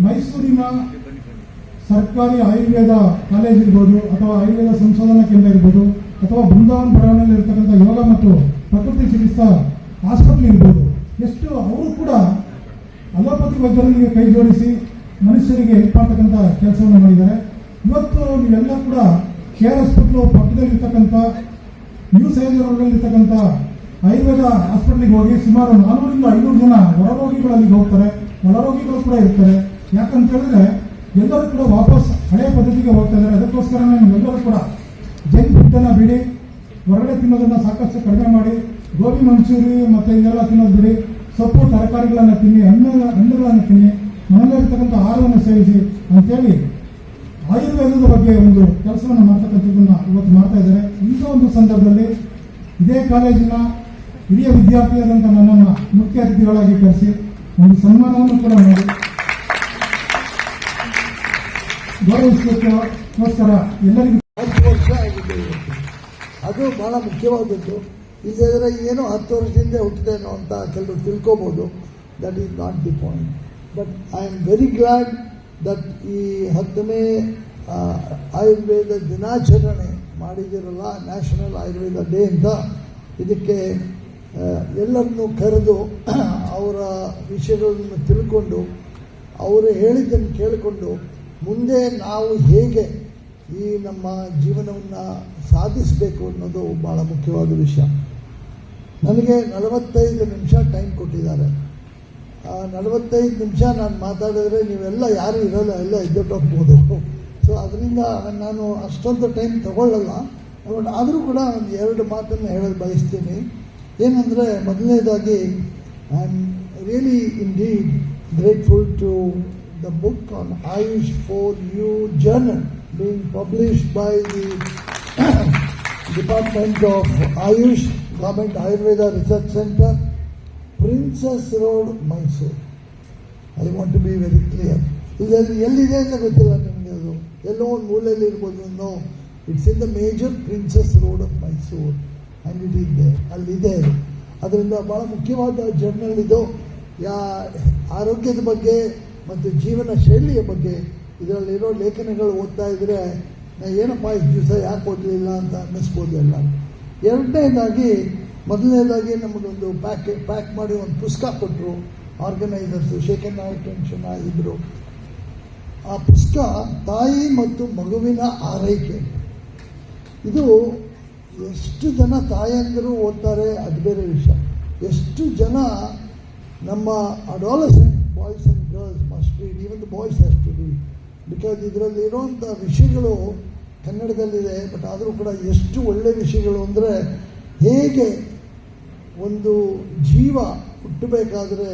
ಮೈಸೂರಿನ ಸರ್ಕಾರಿ ಆಯುರ್ವೇದ ಕಾಲೇಜ್ ಇರ್ಬೋದು, ಅಥವಾ ಆಯುರ್ವೇದ ಸಂಶೋಧನಾ ಕೇಂದ್ರ ಇರ್ಬೋದು, ಅಥವಾ ಬೃಂದಾವನ್ ಬಡಾವಣೆಯಲ್ಲಿ ಇರ್ತಕ್ಕಂಥ ಯೋಗ ಮತ್ತು ಪ್ರಕೃತಿ ಚಿಕಿತ್ಸಾ ಆಸ್ಪತ್ರೆ ಇರ್ಬೋದು. ಎಷ್ಟು ಅವರು ಕೂಡ ಅಲೋಪತಿ ವೈದ್ಯರೊಂದಿಗೆ ಕೈ ಜೋಡಿಸಿ ಮನುಷ್ಯರಿಗೆ ಹೆಲ್ಪ್ ಮಾಡ್ತಕ್ಕಂಥ ಕೆಲಸವನ್ನು ಮಾಡಿದ್ದಾರೆ. ಇವತ್ತು ನೀವೆಲ್ಲ ಕೂಡ ಕೆ ಆರ್ ಹಾಸ್ಪಿಟ್ಲು ಪಕ್ಕದಲ್ಲಿ ಇರ್ತಕ್ಕಂಥ ನ್ಯೂ ಸೈನ್ಸ್ ಇರ್ತಕ್ಕಂಥ ಆಯುರ್ವೇದ ಹಾಸ್ಪಿಟ್ಲಿಗೆ ಹೋಗಿ ಸುಮಾರು ನಾನೂರಿಂದ ಐನೂರು ಜನ ಹೊರರೋಗಿಗಳು ಅಲ್ಲಿಗೆ ಹೋಗ್ತಾರೆ. ಒಳರೋಗಿಗಳು ಕೂಡ ಇರ್ತಾರೆ. ಯಾಕಂತ ಹೇಳಿದ್ರೆ ಎಲ್ಲರೂ ಕೂಡ ವಾಪಸ್ ಹಳೆಯ ಪದ್ಧತಿಗೆ ಹೋಗ್ತಾ ಇದ್ದಾರೆ. ನಾನು ನೀವೆಲ್ಲರೂ ಕೂಡ ಜೈನ್ ಫುಡ್ಡನ್ನು ಬಿಡಿ, ಹೊರಗಡೆ ತಿನ್ನೋದನ್ನ ಸಾಕಷ್ಟು ಕಡಿಮೆ ಮಾಡಿ, ಗೋಬಿ ಮಂಚೂರಿ ಮತ್ತೆ ಇದೆಲ್ಲ ತಿನ್ನೋದು ಬಿಡಿ, ಸೊಪ್ಪು, ತರಕಾರಿಗಳನ್ನು ತಿನ್ನಿ, ಹಣ್ಣು, ಹಣ್ಣುಗಳನ್ನು ತಿನ್ನಿ, ಮನೆಯಲ್ಲಿರ್ತಕ್ಕಂಥ ಆಹಾರವನ್ನು ಸೇವಿಸಿ ಅಂತೇಳಿ ಆಯುರ್ವೇದದ ಬಗ್ಗೆ ಒಂದು ಕೆಲಸವನ್ನು ಮಾಡ್ತಕ್ಕಂಥದ್ದನ್ನ ಇವತ್ತು ಮಾಡ್ತಾ ಇದ್ದಾರೆ. ಇಂಥ ಒಂದು ಸಂದರ್ಭದಲ್ಲಿ ಇದೇ ಕಾಲೇಜಿನ ಹಿರಿಯ ವಿದ್ಯಾರ್ಥಿಯಾದಂಥ ನನ್ನನ್ನು ಮುಖ್ಯ ಅತಿಥಿಗಳಾಗಿ ಕರೆಸಿ ಒಂದು ಸನ್ಮಾನವನ್ನು ಕೂಡ ಮಾಡಿ. ಗೌರವಿಸಲಿಕ್ಕೋಸ್ಕರ ಎಲ್ಲರಿಗೂ ವರ್ಷ ಆಗಿದೆ. ಅದು ಬಹಳ ಮುಖ್ಯವಾದದ್ದು. ಇಲ್ಲದ್ರೆ ಏನೋ ಹತ್ತು ವರ್ಷದಿಂದ ಹುಟ್ಟಿದೇನೋ ಅಂತ ಕೆಲವರು ತಿಳ್ಕೊಬೋದು. That is not the point but I am very glad that ಈ ಹತ್ತನೇ ಆಯುರ್ವೇದ ದಿನಾಚರಣೆ ಮಾಡಿದಿರಲ್ಲ ನ್ಯಾಷನಲ್ ಆಯುರ್ವೇದ ಡೇ ಅಂತ. ಇದಕ್ಕೆ ಎಲ್ಲರನ್ನೂ ಕರೆದು ಅವರ ವಿಷಯಗಳನ್ನು ತಿಳ್ಕೊಂಡು, ಅವರು ಹೇಳಿದ್ದನ್ನು ಕೇಳಿಕೊಂಡು ಮುಂದೆ ನಾವು ಹೇಗೆ ಈ ನಮ್ಮ ಜೀವನವನ್ನು ಸಾಧಿಸಬೇಕು ಅನ್ನೋದು ಭಾಳ ಮುಖ್ಯವಾದ ವಿಷಯ. ನನಗೆ ನಲವತ್ತೈದು ನಿಮಿಷ ಟೈಮ್ ಕೊಟ್ಟಿದ್ದಾರೆ. ಆ ನಲವತ್ತೈದು ನಿಮಿಷ ನಾನು ಮಾತಾಡಿದ್ರೆ ನೀವೆಲ್ಲ ಯಾರು ಇರೋಲ್ಲ, ಎಲ್ಲ ಎದ್ದೊಟ್ಟೋಗ್ಬೋದು ಸೊ ಅದರಿಂದ ನಾನು ಅಷ್ಟೊಂದು ಟೈಮ್ ತಗೊಳ್ಳಲ್ಲ. ಬಟ್ ಆದರೂ ಕೂಡ ಒಂದು ಎರಡು ಮಾತನ್ನು ಹೇಳಲು ಬಯಸ್ತೀನಿ. ಏನಂದರೆ ಮೊದಲನೇದಾಗಿ I am really indeed grateful to the book on Ayush for new journal being published by the *coughs* Department of Ayush, Government Ayurveda Research Center, Princess Road, Mysore. I want to be very clear ಇದರಲ್ಲಿ ಎಲ್ಲಿದೆ ಅಂತ ಗೊತ್ತಿಲ್ಲ ನಿಮಗೆ ಅದು? ಎಲ್ಲೋ ಒಂದು ಮೂಲೆಯಲ್ಲಿ ಇರ್ಬೋದು no it's in the major princess road of Mysuru and it ಇದೆ ಅಲ್ಲಿದೆ ಅದರಿಂದ ಭಾಳ ಮುಖ್ಯವಾದ ಜರ್ನಲ್ ಇದು. ಯಾ ಆರೋಗ್ಯದ ಬಗ್ಗೆ ಮತ್ತು ಜೀವನ ಶೈಲಿಯ ಬಗ್ಗೆ ಇದರಲ್ಲಿರೋ ಲೇಖನಗಳು ಓದ್ತಾ ಇದ್ದರೆ ಏನಪ್ಪ ಇಷ್ಟು ದಿವಸ ಯಾಕೆ ಓದಲಿಲ್ಲ ಅಂತ ಅನ್ನಿಸ್ಬೋದು ಎಲ್ಲ. ಎರಡನೇದಾಗಿ, ಮೊದಲನೇದಾಗಿ ನಮಗೊಂದು ಪ್ಯಾಕ್ ಪ್ಯಾಕ್ ಮಾಡಿ ಒಂದು ಪುಸ್ತಕ ಕೊಟ್ಟರು ಆರ್ಗನೈಸರ್ಸು ಶೇಖರ್ ನಾಯಕ್ ಟೆನ್ಷನ್ ಇದ್ದರು ಆ ಪುಸ್ತಕ ತಾಯಿ ಮತ್ತು ಮಗುವಿನ ಆರೈಕೆ. ಇದು ಎಷ್ಟು ಜನ ತಾಯಂದಿರು ಓದ್ತಾರೆ ಅದು ಬೇರೆ ವಿಷಯ. ಎಷ್ಟು ಜನ ನಮ್ಮ adolescent boys and even boys ಅಷ್ಟೇ ಬಿಕಾಸ್ ಇದರಲ್ಲಿ ಇರುವಂಥ ವಿಷಯಗಳು ಕನ್ನಡದಲ್ಲಿದೆ ಬಟ್ ಆದರೂ ಕೂಡ ಎಷ್ಟು ಒಳ್ಳೆ ವಿಷಯಗಳು ಅಂದರೆ ಹೇಗೆ ಒಂದು ಜೀವ ಹುಟ್ಟಬೇಕಾದ್ರೆ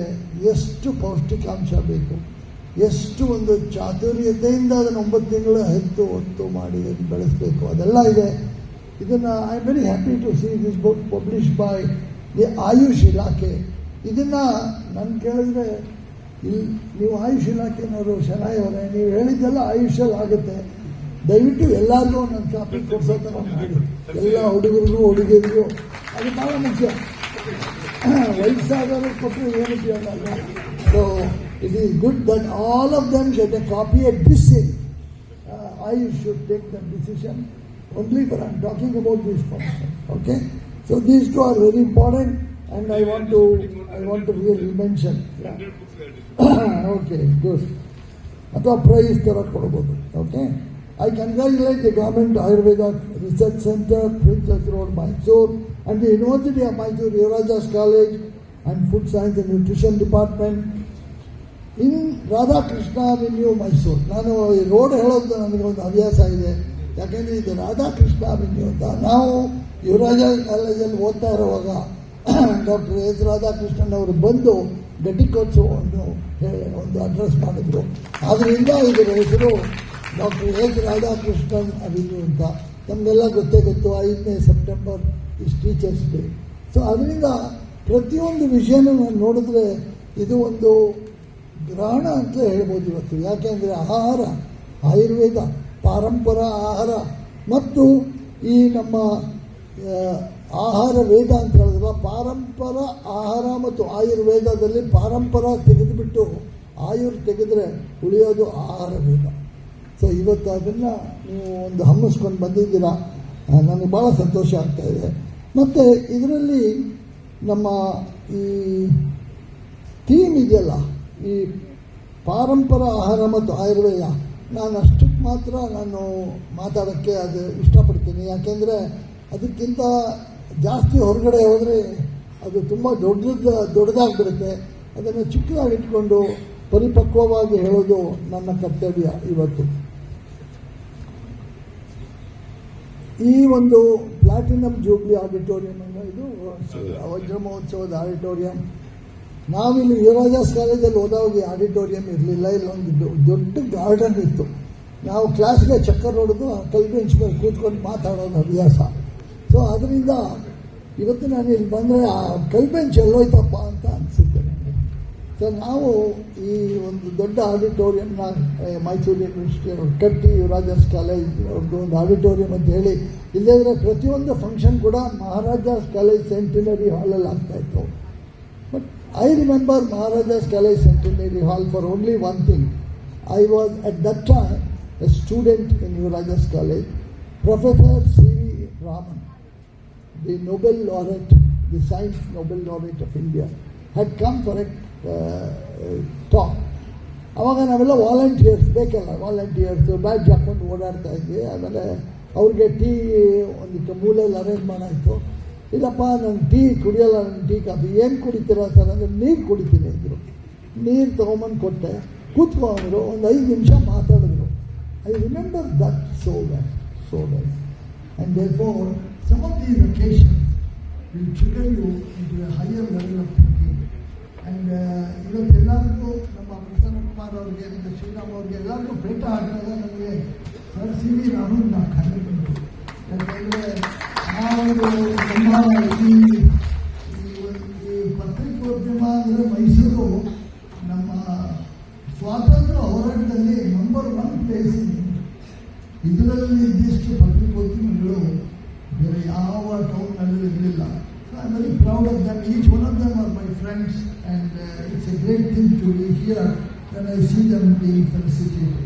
ಎಷ್ಟು ಪೌಷ್ಟಿಕಾಂಶ ಬೇಕು, ಎಷ್ಟು ಒಂದು ಚಾತುರ್ಯತೆಯಿಂದ ಅದನ್ನು ಒಂಬತ್ತು ತಿಂಗಳು ಹೆತ್ತು ಹೊತ್ತು ಮಾಡಿ ಅದನ್ನು ಬೆಳೆಸಬೇಕು, ಅದೆಲ್ಲ ಇದೆ. ಇದನ್ನು I am very happy to see this book publish by the Ayush ಇಲಾಖೆ ಇದನ್ನು ನಾನು ಕೇಳಿದ್ರೆ ನೀವು ಆಯುಷ್ ಇಲಾಖೆನವರು ಶನಾಯವರೇ ನೀವು ಹೇಳಿದ್ದೆಲ್ಲ ಆಯುಷಲ್ಲಿ ಆಗುತ್ತೆ. ದಯವಿಟ್ಟು ಎಲ್ಲರಿಗೂ ನನ್ನ ಕಾಪಿ ಕೊಡ್ಸೋ ಥರ ಮಾಡಿ ಎಲ್ಲ ಹುಡುಗರಿಗೂ, ಹುಡುಗಿಯರಿಗೂ. ಅದು ಭಾಳ ಮುಖ್ಯ. ವಯಸ್ಸಾದವರು ಕೊಟ್ಟರೆ ಏನು ಕೇಳಲ್ಲ so it is good that all of them get a copy at this Ayush I should take the decision only for I'm talking about this okay so these two are very important and I want to I want to really mention. Yeah. *coughs* okay, good. ಅಥವಾ price ಥರ ಕೊಡ್ಬೋದು okay I congratulate the government Ayurveda research centre princess road Mysore and the university of Mysuru Yuvaraja's college and food science and nutrition department in Radhakrishna avenue Mysuru ನಾನು ಈ road ಹೇಳೋದು ನನಗೆ ಒಂದು ಹವ್ಯಾಸ ಇದೆ ಯಾಕೆಂದರೆ ಇದು ರಾಧಾಕೃಷ್ಣ ಅವೆನ್ಯೂ ಅಂತ ನಾವು ಯುವರಾಜ ಕಾಲೇಜಲ್ಲಿ ಓದ್ತಾ ಇರುವಾಗ ಡಾಕ್ಟರ್ ಎಸ್ ರಾಧಾಕೃಷ್ಣನ್ ಅವರು ಬಂದು ಘಟಿಕೋತ್ಸವವನ್ನು ಒಂದು ಒಂದು ಅಡ್ರೆಸ್ ಮಾಡಿದ್ರು. ಆದ್ದರಿಂದ ಇದರ ಹೆಸರು ಡಾಕ್ಟರ್ ಎಸ್ ರಾಧಾಕೃಷ್ಣನ್ ಅವೆನ್ಯೂ ಅಂತ. ನಮಗೆಲ್ಲ ಗೊತ್ತೇ ಗೊತ್ತು, ಐದನೇ September is teachers day so ಅದರಿಂದ ಪ್ರತಿಯೊಂದು ವಿಷಯನೂ ನಾನು ನೋಡಿದ್ರೆ ಇದು ಒಂದು ಗ್ರಹಣ ಅಂತಲೇ ಹೇಳ್ಬೋದು ಇವತ್ತು. ಯಾಕೆಂದರೆ ಆಹಾರ, ಆಯುರ್ವೇದ, ಪಾರಂಪರ ಆಹಾರ, ಮತ್ತು ಈ ನಮ್ಮ ಆಹಾರ ವೇದ ಅಂತ ಹೇಳಿದ್ರಲ್ಲ ಪಾರಂಪರ ಆಹಾರ ಮತ್ತು ಆಯುರ್ವೇದದಲ್ಲಿ ಪಾರಂಪರ ತೆಗೆದುಬಿಟ್ಟು ಆಯುರ್ ತೆಗೆದರೆ ಉಳಿಯೋದು ಆಹಾರ ವೇದ. ಸೊ ಇವತ್ತು ಅದನ್ನು ನೀವು ಒಂದು ಹಮ್ಮಿಸ್ಕೊಂಡು ಬಂದಿದ್ದೀರಾ? ನನಗೆ ಭಾಳ ಸಂತೋಷ ಆಗ್ತಾ ಇದೆ. ಮತ್ತು ಇದರಲ್ಲಿ ನಮ್ಮ ಈ ಥೀಮ್ ಇದೆಯಲ್ಲ? ಈ ಪಾರಂಪರ ಆಹಾರ ಮತ್ತು ಆಯುರ್ವೇದ. ನಾನು ಅಷ್ಟಕ್ಕೆ ಮಾತ್ರ ನಾನು ಮಾತಾಡೋಕ್ಕೆ ಅದು ಇಷ್ಟಪಡ್ತೀನಿ. ಯಾಕೆಂದರೆ ಅದಕ್ಕಿಂತ ಜಾಸ್ತಿ ಹೊರಗಡೆ ಹೋದರೆ ಅದು ತುಂಬ ದೊಡ್ಡದ, ದೊಡ್ಡದಾಗ್ಬಿಡುತ್ತೆ. ಅದನ್ನು ಚಿಕ್ಕದಾಗಿಟ್ಕೊಂಡು ಪರಿಪಕ್ವವಾಗಿ ಹೇಳೋದು ನನ್ನ ಕರ್ತವ್ಯ ಇವತ್ತು. ಈ ಒಂದು ಪ್ಲಾಟಿನಮ್ ಜೂಬ್ಲಿ ಆಡಿಟೋರಿಯಂ ಅನ್ನೋ ಇದು ವಜ್ರ ಮಹೋತ್ಸವದ ಆಡಿಟೋರಿಯಂ. ನಾವಿಲ್ಲಿ ಯುವರಾಜಾಸ್ ಕಾಲೇಜಲ್ಲಿ ಹೋದಾಗ ಆಡಿಟೋರಿಯಂ ಇರಲಿಲ್ಲ ಇಲ್ಲೊಂದು ದೊಡ್ಡ ಗಾರ್ಡನ್ ಇತ್ತು. ನಾವು ಕ್ಲಾಸ್ಗೆ ಚಕ್ಕರ್ ಹೊಡೆದು ಕಲ್ ಬೆಂಚ್ ಮೇಲೆ ಕೂತ್ಕೊಂಡು ಮಾತಾಡೋದು ಅಭ್ಯಾಸ ಸೊ ಅದರಿಂದ ಇವತ್ತು ನಾನು ಇಲ್ಲಿ ಬಂದರೆ, ಆ ಕಲ್ಪೆನ್ ಎಲ್ಲೋಯ್ತಪ್ಪ ಅಂತ ಅನಿಸುತ್ತೆ ಸೊ ನಾವು ಈ ಒಂದು ದೊಡ್ಡ ಆಡಿಟೋರಿಯಂನ ಮೈಸೂರು ಯೂನಿವರ್ಸಿಟಿ ಕಟ್ಟಿ ಯುವರಾಜಸ್ ಕಾಲೇಜ್ ಅವ್ರದ್ದು ಒಂದು ಆಡಿಟೋರಿಯಂ ಅಂತ ಹೇಳಿ ಇಲ್ಲದ್ರೆ ಪ್ರತಿಯೊಂದು ಫಂಕ್ಷನ್ ಕೂಡ ಮಹಾರಾಜಾಸ್ ಕಾಲೇಜ್ ಸೆಂಟಿನರಿ ಹಾಲಲ್ಲಿ ಆಗ್ತಾಯಿತ್ತು but I remember Maharaja's college centenary hall for only one thing I was at that time a student in Yuvaraja's college professor C V Raman the Nobel laureate, the Science Nobel laureate of India, had come for a uh, talk. ಅವಾಗ ನಾವೆಲ್ಲ volunteers ಬೇಕಲ್ಲ volunteers badge ಹಾಕೊಂಡು ಓಡಾಡ್ತಾ ಇದ್ವಿ ಆಮೇಲೆ ಅವ್ರಿಗೆ tea ಒಂದಿಷ್ಟು ಮೂಲೆಯಲ್ಲಿ ಅರೇಂಜ್ ಮಾಡಾಯಿತು ಇಲ್ಲಪ್ಪ ನಾನು ಟೀ ಕುಡಿಯಲ್ಲ ನನ್ನ ಟೀ ಕಾಫಿ ಏನು ಕುಡಿತೀರಾ ಸರ್ ಅಂದರೆ ನೀರು ಕುಡಿತೀನಿ ಅಂದರು ನೀರು ತೊಗೊಂಬಂದು ಕೊಟ್ಟೆ ಕೂತ್ಕೊ ಅಂದರು ಒಂದು ಐದು ನಿಮಿಷ ಮಾತಾಡಿದ್ರು I remember that so well so well And therefore, some of these occasions will trigger you into a higher level of thinking. And ಇವತ್ತೆಲ್ಲರಿಗೂ ನಮ್ಮ ಪ್ರಸನ್ನ ಕುಮಾರ್ ಅವರಿಗೆ ಮತ್ತು ಶ್ರೀರಾಮ್ ಅವರಿಗೆ ಎಲ್ಲರಿಗೂ ಭೇಟ ಆಗ್ತದೆ ನನಗೆ ಸರ್ ಸಿ ವಿ ರಾಮನ್ ನಾವು ಕಂಡು ಬಂದರು ನಾವು ನಮ್ಮ ಈ ಈ ಪತ್ರಿಕೋದ್ಯಮ ಅಂದರೆ ಮೈಸೂರು ನಮ್ಮ ಸ್ವಾತಂತ್ರ್ಯ ಹೋರಾಟದಲ್ಲಿ ನಂಬರ್ ಒನ್ ಪ್ಲೇಸ್ ಇದೆ ಇದರಲ್ಲಿ ಇದ್ದಿಷ್ಟು ಪತ್ರಿಕೋದ್ಯಮಿಗಳು ಬೇರೆ ಯಾವ ಟೌನ್ನಲ್ಲೂ ಇರಲಿಲ್ಲ. I am very proud of them each one of them are my friends and it's a great thing to be here then I see them being felicitated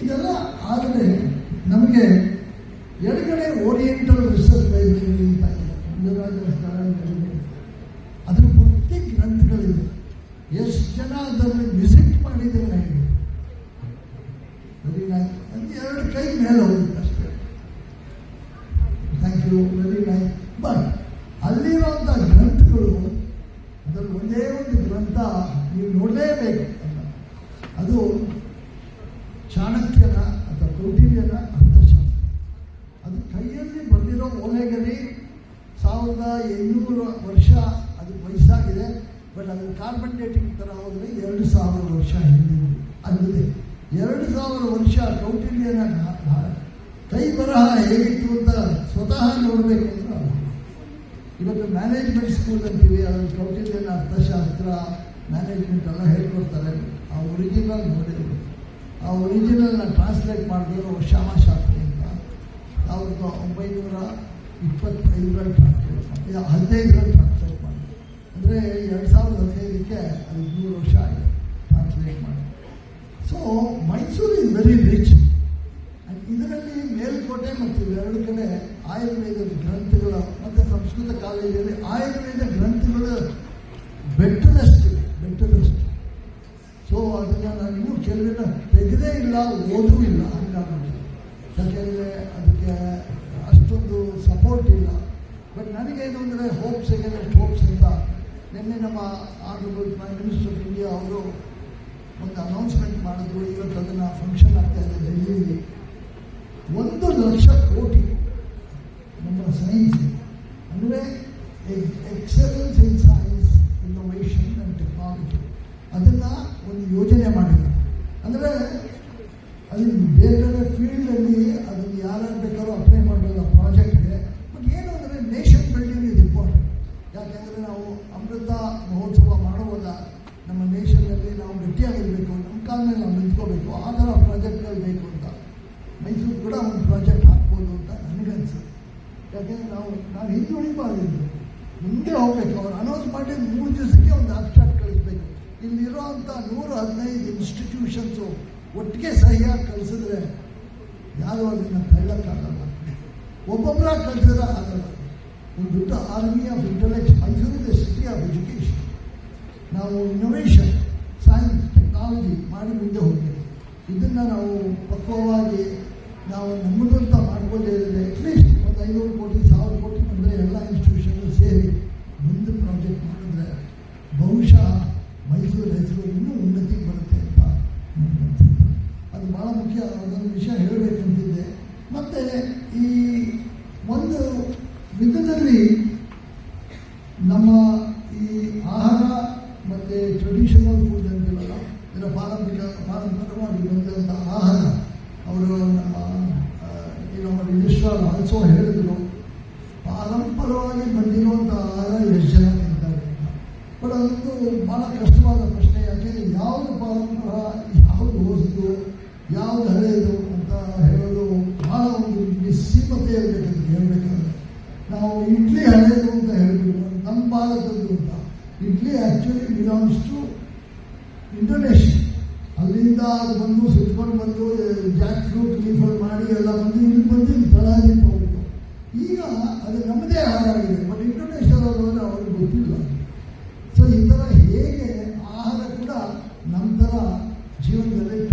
ಇದೆಲ್ಲ ಆದರೆ ನಮಗೆ ಎಡಗಡೆ ಓರಿಯೆಂಟಲ್ ರಿಸರ್ಚ್ ಲೈಬ್ರರಿ ಅಂತ ಇದೆ. ಅದ್ರ ಪ್ರತಿ ಗ್ರಂಥಗಳಿವೆ. ಎಷ್ಟು ಜನ ಅದರಲ್ಲಿ ವಿಸಿಟ್ ಮಾಡಿದ್ದಾರೆ ಒಂದು ಎರಡು ಕೈ ಮೇಲೆ ಹೋಗುತ್ತೆ ಅಷ್ಟೇ thank you very nice but ಅಲ್ಲಿರುವಂಥ ಗ್ರಂಥಗಳು ಅದರಲ್ಲಿ ಒಂದೇ ಒಂದು ಗ್ರಂಥ ನೀವು ನೋಡಲೇಬೇಕು ಅದನ್ನ. ಅದು ಚಾಣಕ್ಯನ ಅಥವಾ ಕೌಟಿಲ್ಯನ ಅರ್ಥಶಾಸ್ತ್ರ ಅದು ಕೈಯಲ್ಲಿ ಬಂದಿರೋ ಓಲೆಗರಿ ಸಾವಿರದ ಎಂಟುನೂರು ವರ್ಷ ಅದು ವಯಸ್ಸಾಗಿದೆ ಬಟ್ ಅದು ಕಾರ್ಬನ್ ಡೇಟಿಂಗ್ ಥರ ಹೋದರೆ ಎರಡು ಸಾವಿರ ವರ್ಷ ಹಿಂದಿನ ಅಲ್ಲದೆ ಎರಡು ವರ್ಷ ಕೌಟಿಲ್ಯನ ಕೈ ಬರಹ ಹೇಗಿತ್ತು ಅಂತ ಸ್ವತಃ ನೋಡಬೇಕು ಅಂತ. ಇವತ್ತು ಮ್ಯಾನೇಜ್ಮೆಂಟ್ ಸ್ಕೂಲ್ ಅಂತೀವಿ ಅದ್ರಲ್ಲಿ ಕೌಟಿಲ್ಯನ ಅರ್ಥಶಾಸ್ತ್ರ ಮ್ಯಾನೇಜ್ಮೆಂಟ್ ಎಲ್ಲ ಹೇಳ್ಕೊಡ್ತಾರೆ. ಆ ಒರಿಜಿನಲ್ ನೋಡಿದ್ರು. ಆ ಒರಿಜಿನಲ್ನ ಟ್ರಾನ್ಸ್ಲೇಟ್ ಮಾಡಿದ್ರು ಶ್ಯಾಮಶಾಸ್ತ್ರಿ ಅಂತ. ಸಾವಿರದ ಒಂಬೈನೂರ ಇಪ್ಪತ್ತೈದರಲ್ಲಿ ಟ್ರಾನ್ಸ್ಲೇಟ್ ಮಾಡಿ ಹದಿನೈದರಲ್ಲಿ ಟ್ರಾನ್ಸ್ಲೇಟ್ ಮಾಡಿ ಅಂದರೆ ಎರಡು ಸಾವಿರದ ಹದಿನೈದಕ್ಕೆ ಅದು ನೂರು ವರ್ಷ ಆಗಿದೆ ಟ್ರಾನ್ಸ್ಲೇಟ್ ಮಾಡಿ. So Mysuru is very rich ಇದರಲ್ಲಿ ಮೇಲ್ಕೋಟೆ ಮತ್ತು ಎರಡು ಕಡೆ ಆಯುರ್ವೇದದ ಗ್ರಂಥಗಳು, ಮತ್ತು ಸಂಸ್ಕೃತ ಕಾಲೇಜಲ್ಲಿ ಆಯುರ್ವೇದ ಗ್ರಂಥಗಳು ಬೆಟ್ಟದಷ್ಟು ಬೆಟ್ಟದಷ್ಟು. ಸೊ ಅದನ್ನು ನಾನು ಇನ್ನೂ ಕೆಲವಿನ ತೆಗೆದೇ ಇಲ್ಲ, ಓದೂ ಇಲ್ಲ ಹಂಗ ಯಾಕೆಂದರೆ ಅದಕ್ಕೆ ಅಷ್ಟೊಂದು ಸಪೋರ್ಟ್ ಇಲ್ಲ. ಬಟ್ ನನಗೇನು ಅಂದರೆ ಹೋಪ್ಸ್ ಸೆಕೆಂಡ್ ಹೋಪ್ಸ್ ಅಂತ ನಿನ್ನೆ ನಮ್ಮ honourable prime minister of India ಅವರು ಒಂದು ಅನೌನ್ಸ್ಮೆಂಟ್ ಮಾಡಿದ್ರು, ಇವತ್ತು ಫಂಕ್ಷನ್ ಆಗ್ತಾ ಇದೆ ಡೆಲ್ಲಿಯಲ್ಲಿ ಒಂದು ಲಕ್ಷ ಕೋಟಿ ನಮ್ಮ ಸೈನ್ಸ್ ಅಂದರೆ ಎಕ್ಸಲೆನ್ಸ್ ಇನ್ ನಾವು ನಂಬಿದಂಥ ಅಲ್ಲಿಂದ ಅದು ಬಂದು ಸಿಟ್ಕೊಂಡು ಬಂದು ಜಾಕ್ ಫ್ರೂಟ್ ಲೀಫರ್ ಮಾಡಿ ಎಲ್ಲ ಬಂದು ಇಲ್ಲಿ ಬಂದು ಇಲ್ಲಿ ತಳಾಗಿ ಈಗ ಅದು ನಮ್ಮದೇ ಆಹಾರ ಆಗಿದೆ ಬಟ್ ಇಂಟರ್ನ್ಯಾಷನಲ್ ಹೋದರೆ ಅವ್ರಿಗೆ ಗೊತ್ತಿಲ್ಲ. ಸೊ ಈ ಥರ ಹೇಗೆ ಆಹಾರ ಕೂಡ ನಮ್ಮ ಥರ ಜೀವನದಲ್ಲಿ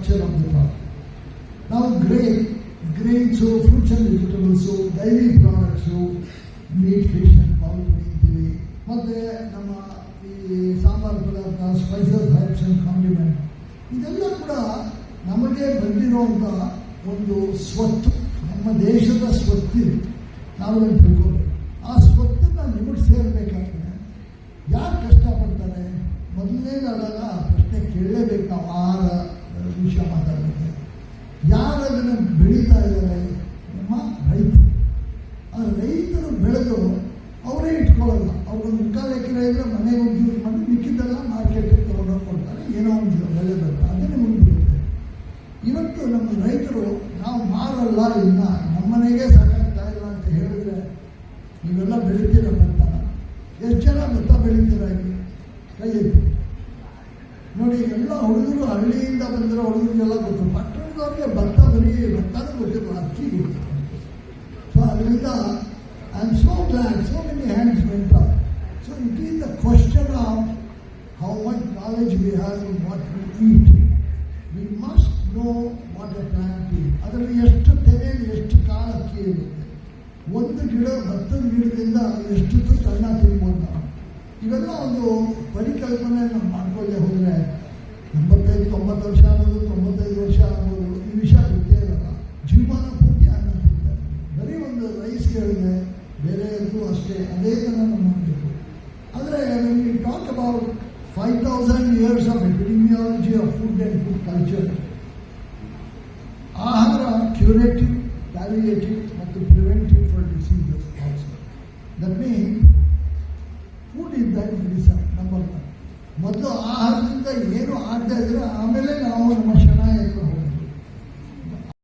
ಸ್ಟ್ರಕ್ಚರ್ ಆಫ್ ದ ನಾವು grain grains fruits and vegetables dairy products meat fish and Pal ಕುಡಿಯುತ್ತೀವಿ ಮತ್ತೆ ನಮ್ಮ ಈ ಸಾಂಬಾರ್ ಪದಾರ್ಥ ಸ್ಪೈಸಸ್ ಹೈಪ್ಸ್ ಅಂಡ್ ಇದೆಲ್ಲ ಕೂಡ ನಮಗೆ ಬಂದಿರುವಂತಹ ಒಂದು ಸ್ವತ್ತು, ನಮ್ಮ ದೇಶದ ಸ್ವತ್ತಿ ನಾವು ಹೇಳ್ಬೇಕು am so glad so many hands went up. So it is a question of how much knowledge we have in what we eat. We must know what a plant is. ಅದರಲ್ಲಿ ಎಷ್ಟು ತೆರೆಯಲ್ಲಿ ಎಷ್ಟು ಕಾಲಕ್ಕೆ ಇರುತ್ತೆ ಒಂದು ಗಿಡ ಮತ್ತೊಂದು ಗಿಡದಿಂದ ಎಷ್ಟೊತ್ತು ಸಣ್ಣ ತಿನ್ಬೋದು ನಾವು ಇವೆಲ್ಲ ಒಂದು ಪರಿಕಲ್ಪನೆಯನ್ನು ಮಾಡ್ಕೊಳ್ಳೆ ಹೋದರೆ ಎಂಬತ್ತೈದು ತೊಂಬತ್ತು ವರ್ಷ ಆಗ್ಬೋದು ತೊಂಬತ್ತೈದು ವರ್ಷ ಆಗ್ಬೋದು